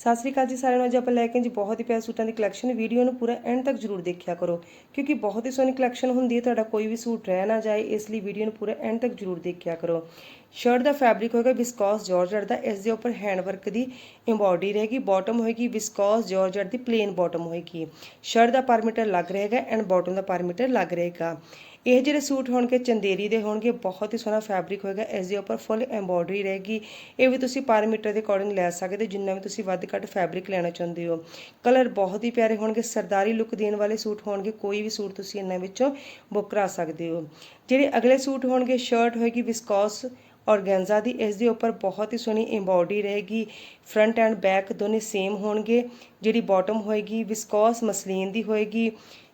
ਸਤਿ ਸ੍ਰੀ ਅਕਾਲ ਜੀ ਸਾਰਿਆਂ ਨੂੰ। ਅੱਜ ਆਪਾਂ ਲੈ ਕੇ ਜੀ ਬਹੁਤ ਹੀ ਪਿਆਰੇ ਸੂਟਾਂ ਦੀ ਕਲੈਕਸ਼ਨ ਵੀਡੀਓ ਨੂੰ ਪੂਰਾ ਐਂਡ ਤੱਕ ਜਰੂਰ ਦੇਖਿਆ ਕਰੋ, ਕਿਉਂਕਿ ਬਹੁਤ ਹੀ ਸੋਹਣੀ ਕਲੈਕਸ਼ਨ ਹੁੰਦੀ ਹੈ, ਤੁਹਾਡਾ ਕੋਈ ਵੀ ਸੂਟ ਰਹਿ ਨਾ ਜਾਏ, ਇਸ ਲਈ ਵੀਡੀਓ ਨੂੰ ਪੂਰਾ ਐਂਡ ਤੱਕ ਜਰੂਰ ਦੇਖਿਆ ਕਰੋ। ਸ਼ਰਟ ਦਾ ਫੈਬਰਿਕ ਹੋਏਗਾ ਵਿਸਕੋਸ ਜਾਰਜਟ ਦਾ, ਇਸ ਦੇ ਉੱਪਰ ਹੈਂਡ ਵਰਕ ਦੀ ਐਮਬੋਡੀ ਰਹੇਗੀ ਬਾਟਮ ਹੋਏਗੀ ਵਿਸਕੋਸ ਜਾਰਜਟ ਦੀ ਪਲੇਨ ਬਾਟਮ ਹੋਏਗੀ। ਸ਼ਰਟ ਦਾ ਪਰਮੀਟਰ ਲੱਗ ਰਹੇਗਾ ਐਂਡ ਬਾਟਮ ਦਾ ਪਰਮੀਟਰ ਲੱਗ ਰਹੇਗਾ। ਇਹ ਜਿਹੜੇ ਸੂਟ ਹੋਣਗੇ ਚੰਦੇਰੀ ਦੇ ਹੋਣਗੇ, ਬਹੁਤ ਹੀ ਸੋਹਣਾ ਫੈਬਰਿਕ ਹੋਏਗਾ, ਇਸ ਦੇ ਉੱਪਰ ਫੁੱਲ ਐਮਬੋਡਰੀ ਰਹੇਗੀ। ਇਹ ਵੀ ਤੁਸੀਂ ਪਰ ਮੀਟਰ ਦੇ ਅਕੋਰਡਿੰਗ ਲੈ ਸਕਦੇ ਹੋ, ਜਿੰਨਾ ਵੀ ਤੁਸੀਂ ਵੱਧ ਕੱਟ ਫੈਬਰਿਕ ਲੈਣਾ ਚਾਹੁੰਦੇ ਹੋ। ਕਲਰ ਬਹੁਤ ਹੀ ਪਿਆਰੇ ਹੋਣਗੇ, ਸਰਦਾਰੀ ਲੁੱਕ ਦੇਣ ਵਾਲੇ ਸੂਟ ਹੋਣਗੇ, ਕੋਈ ਵੀ ਸੂਟ ਤੁਸੀਂ ਇਹਨਾਂ ਵਿੱਚੋਂ ਬੁੱਕ ਕਰਾ ਸਕਦੇ ਹੋ। ਜਿਹੜੇ ਅਗਲੇ ਸੂਟ ਹੋਣਗੇ ਸ਼ਰਟ ਹੋਏਗੀ ਵਿਸਕੋਸ ਔਰਗੈਂਜ਼ਾ ਦੀ, ਇਸ ਦੇ ਉੱਪਰ ਬਹੁਤ ਹੀ ਸੋਹਣੀ ਐਮਬੋਡੀ ਰਹੇਗੀ। ਫਰੰਟ ਐਂਡ ਬੈਕ ਦੋਨੇ ਸੇਮ ਹੋਣਗੇ। ਜਿਹੜੀ ਬਾਟਮ ਹੋਏਗੀ ਵਿਸਕੌਸ ਮਸਲੀਨ ਦੀ ਹੋਏਗੀ।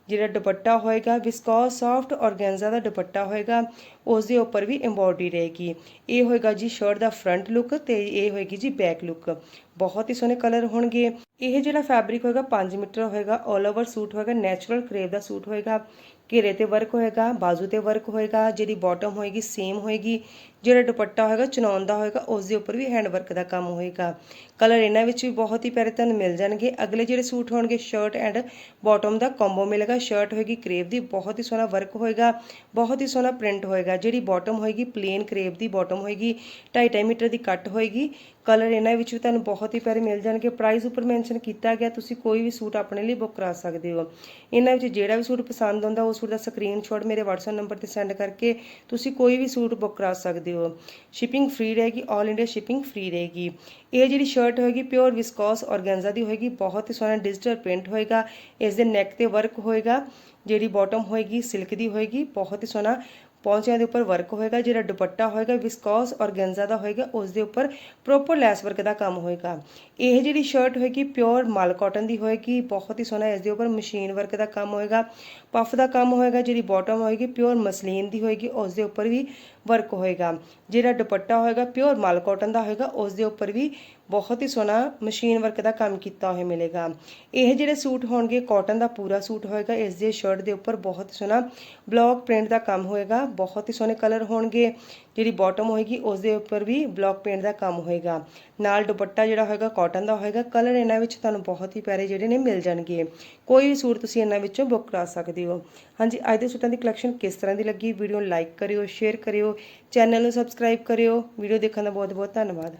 ਜਿਹੜਾ ਦੁਪੱਟਾ ਹੋਏਗਾ ਵਿਸਕੋਸ ਸੌਫਟ ਔਰਗੈਂਜ਼ਾ ਦਾ ਦੁਪੱਟਾ ਹੋਏਗਾ ਉਸ ਦੇ ਉੱਪਰ ਵੀ ਐਮਬੋਡੀ ਰਹੇਗੀ। ਇਹ ਹੋਏਗਾ ਜੀ ਸ਼ਰਟ ਦਾ ਫਰੰਟ ਲੁੱਕ ਤੇ ਇਹ ਹੋਏਗੀ ਜੀ ਬੈਕ ਲੁੱਕ ਬਹੁਤ ਹੀ ਸੋਹਣੇ ਕਲਰ ਹੋਣਗੇ। ਇਹ ਜਿਹੜਾ ਫੈਬਰਿਕ ਹੋਏਗਾ 5 ਮੀਟਰ ਹੋਏਗਾ 올 ਓਵਰ ਸੂਟ ਹੋਏਗਾ ਨੈਚੁਰਲ ਕਰੇਵ ਦਾ ਸੂਟ ਹੋਏਗਾ, ਘੇਰੇ ਤੇ ਵਰਕ ਹੋਏਗਾ, ਬਾਜ਼ੂ ਤੇ ਵਰਕ ਹੋਏਗਾ, ਜਿਹੜੀ ਬਾਟਮ ਹੋਏਗੀ ਸੇਮ ਹੋਏਗੀ, ਜਿਹੜਾ ਦੁਪੱਟਾ ਹੋਏਗਾ ਚਨੌਨ ਦਾ ਹੋਏਗਾ ਉਸ ਦੇ ਉੱਪਰ ਵੀ ਹੈਂਡ ਵਰਕ ਦਾ ਕੰਮ ਹੋਏਗਾ। ਕਲਰ ਇਹਨਾਂ ਵਿੱਚ ਵੀ ਬਹੁਤ ਹੀ ਪਿਆਰੇ ਤੁਹਾਨੂੰ ਮਿਲ ਜਾਣਗੇ। ਅਗਲੇ ਜਿਹੜੇ ਸੂਟ ਹੋਣਗੇ ਸ਼ਰਟ ਐਂਡ ਬਾਟਮ ਦਾ ਕੰਬੋ ਮਿਲੇਗਾ। ਸ਼ਰਟ ਹੋਏਗੀ ਕਰੇਵ ਦੀ, ਬਹੁਤ ਹੀ ਸੋਹਣਾ ਵਰਕ ਹੋਏਗਾ, ਬਹੁਤ ਹੀ ਸੋਹਣਾ ਪ੍ਰਿੰਟ ਹੋਏਗਾ। ਜਿਹੜੀ ਬਾਟਮ ਹੋਏਗੀ ਪਲੇਨ ਕਰੇਵ ਦੀ ਬਾਟਮ ਹੋਏਗੀ 2.5 ਮੀਟਰ ਦੀ ਕੱਟ ਹੋਏਗੀ। ਕਲਰ ਇਹਨਾਂ ਵਿੱਚ ਵੀ ਤੁਹਾਨੂੰ ਬਹੁਤ ਹੀ ਪਿਆਰੇ ਮਿਲ ਜਾਣਗੇ। ਪ੍ਰਾਈਸ ਉੱਪਰ ਮੈਂਸ਼ਨ ਕੀਤਾ ਗਿਆ, ਤੁਸੀਂ ਕੋਈ ਵੀ ਸੂਟ ਆਪਣੇ ਲਈ ਬੁੱਕ ਕਰਾ ਸਕਦੇ ਹੋ। ਇਹਨਾਂ ਵਿੱਚ ਜਿਹੜਾ ਵੀ ਸੂਟ ਪਸੰਦ ਆਉਂਦਾ, ਉਹ ਸੂਟ ਦਾ ਸਕਰੀਨਸ਼ਾਟ ਮੇਰੇ WhatsApp ਨੰਬਰ ਤੇ ਸੈਂਡ ਕਰਕੇ ਤੁਸੀਂ ਕੋਈ ਵੀ ਸੂਟ ਬੁੱਕ ਕਰਾ ਸਕਦੇ ਹੋ। ਸ਼ਿਪਿੰਗ ਫ੍ਰੀ ਰਹੇਗੀ 올 ਇੰਡੀਆ ਸ਼ਿਪਿੰਗ ਫ੍ਰੀ ਰਹੇਗੀ। ਇਹ ਜਿਹੜੀ ਸ਼ਰਟ ਹੋਏਗੀ ਪਿਓਰ ਵਿਸਕੋਸ ਔਰਗੈਂਜ਼ਾ ਦੀ ਹੋਏਗੀ, ਬਹੁਤ ਹੀ ਸੋਹਣਾ ਡਿਜੀਟਲ ਪ੍ਰਿੰਟ ਹੋਏਗਾ। ਇਸ ਦੇ ਨੈਕ ਤੇ ਵਰਕ ਹੋਏਗਾ, ਜਿਹੜੀ ਬਾਟਮ ਹੋਏਗੀ ਸਿਲਕ ਦੀ ਹੋਏਗੀ, ਬਹੁਤ ਹੀ ਸੋਹਣਾ ਪੌਂਚਿਆਂ ਦੇ ਉੱਪਰ ਵਰਕ ਹੋਏਗਾ, ਜਿਹੜਾ ਦੁਪੱਟਾ ਹੋਏਗਾ ਵਿਸਕੋਸ ਔਰਗੈਂਜ਼ਾ ਦਾ ਹੋਏਗਾ ਉਸ ਦੇ ਉੱਪਰ ਪ੍ਰੋਪਰ ਲੈਸ ਵਰਕ ਦਾ ਕੰਮ ਹੋਏਗਾ। ਇਹ ਜਿਹੜੀ ਸ਼ਰਟ ਹੋਏਗੀ ਪਿਓਰ ਮਲ ਕਾਟਨ ਦੀ ਹੋਏਗੀ, ਬਹੁਤ ਹੀ ਸੋਹਣਾ ਇਸ ਦੇ ਉੱਪਰ ਮਸ਼ੀਨ ਵਰਕ ਦਾ ਕੰਮ ਹੋਏਗਾ। ਪਫ ਦਾ ਕੰਮ ਹੋਏਗਾ, ਜਿਹੜੀ ਬਾਟਮ ਹੋਏਗੀ ਪਿਓਰ ਮਸਲੀਨ ਦੀ ਹੋਏਗੀ ਉਸ ਦੇ ਉੱਪਰ ਵੀ ਵਰਕ ਹੋਏਗਾ। ਜਿਹੜਾ ਦੁਪੱਟਾ ਹੋਏਗਾ ਪਿਓਰ ਮਲ ਕਾਟਨ ਦਾ ਹੋਏਗਾ ਉਸ ਦੇ ਉੱਪਰ ਵੀ ਬਹੁਤ ਹੀ ਸੋਹਣਾ ਮਸ਼ੀਨ ਵਰਕ ਦਾ ਕੰਮ ਕੀਤਾ ਹੋਇਆ ਮਿਲੇਗਾ। ਇਹ ਜਿਹੜੇ ਸੂਟ ਹੋਣਗੇ ਕਾਟਨ ਦਾ ਪੂਰਾ ਸੂਟ ਹੋਏਗਾ, ਇਸ ਦੇ ਸ਼ਰਟ ਦੇ ਉੱਪਰ ਬਹੁਤ ਸੋਹਣਾ ਬਲੌਕ ਪ੍ਰਿੰਟ ਦਾ ਕੰਮ ਹੋਏਗਾ ਬਹੁਤ ਹੀ ਸੋਹਣੇ ਕਲਰ ਹੋਣਗੇ। ਜਿਹੜੀ ਬਾਟਮ ਹੋਏਗੀ ਉਸ ਦੇ ਉੱਪਰ ਵੀ ਬਲੌਕ ਪੇਂਟ ਦਾ ਕੰਮ ਹੋਏਗਾ। ਨਾਲ ਦੁਪੱਟਾ ਜਿਹੜਾ ਹੋਏਗਾ ਕਾਟਨ ਦਾ ਹੋਏਗਾ ਕਲਰ ਇਹਨਾਂ ਵਿੱਚ ਤੁਹਾਨੂੰ ਬਹੁਤ ਹੀ ਪਿਆਰੇ ਜਿਹੜੇ ਨੇ ਮਿਲ ਜਾਣਗੇ। ਕੋਈ ਵੀ ਸੂਟ ਤੁਸੀਂ ਇਹਨਾਂ ਵਿੱਚੋਂ ਬੁੱਕ ਕਰਾ ਸਕਦੇ ਹੋ। ਹਾਂਜੀ, ਅੱਜ ਦੇ ਸੂਟਾਂ ਦੀ ਕਲੈਕਸ਼ਨ ਕਿਸ ਤਰ੍ਹਾਂ ਦੀ ਲੱਗੀ? ਵੀਡੀਓ ਨੂੰ ਲਾਈਕ ਕਰਿਓ ਸ਼ੇਅਰ ਕਰਿਓ ਚੈਨਲ ਨੂੰ ਸਬਸਕ੍ਰਾਈਬ ਕਰਿਓ। ਵੀਡੀਓ ਦੇਖਣ ਦਾ ਬਹੁਤ ਬਹੁਤ ਧੰਨਵਾਦ।